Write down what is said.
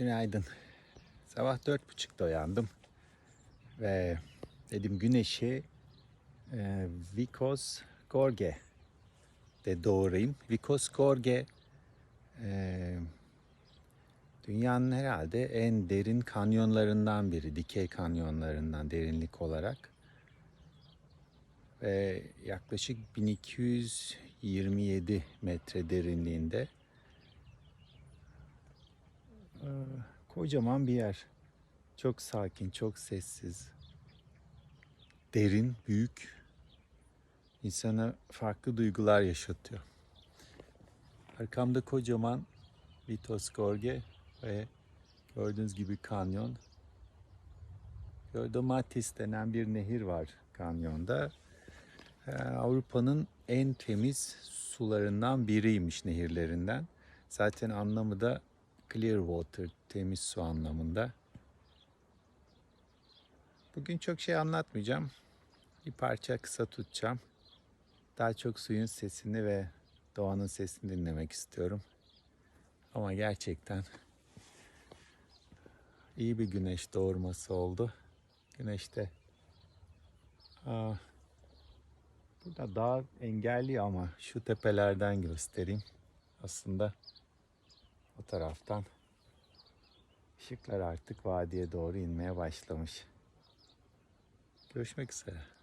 Günaydın. Sabah dört buçukta uyandım. Ve dedim güneşi e, Vikos Gorge de doğurayım. Vikos Gorge e, dünyanın herhalde en derin kanyonlarından biri. Dikey kanyonlarından derinlik olarak. Ve yaklaşık 1227 metre derinliğinde. Kocaman bir yer. Çok sakin, çok sessiz. Derin, büyük. İnsana farklı duygular yaşatıyor. Arkamda kocaman Vitos Gorge ve gördüğünüz gibi kanyon. Gördömatis denen bir nehir var kanyonda. Ee, Avrupa'nın en temiz sularından biriymiş nehirlerinden. Zaten anlamı da clear water, temiz su anlamında. Bugün çok şey anlatmayacağım. Bir parça kısa tutacağım. Daha çok suyun sesini ve doğanın sesini dinlemek istiyorum. Ama gerçekten iyi bir güneş doğurması oldu. Güneşte aa, burada dağ engelli ama şu tepelerden göstereyim. Aslında o taraftan ışıklar artık vadiye doğru inmeye başlamış. Görüşmek üzere.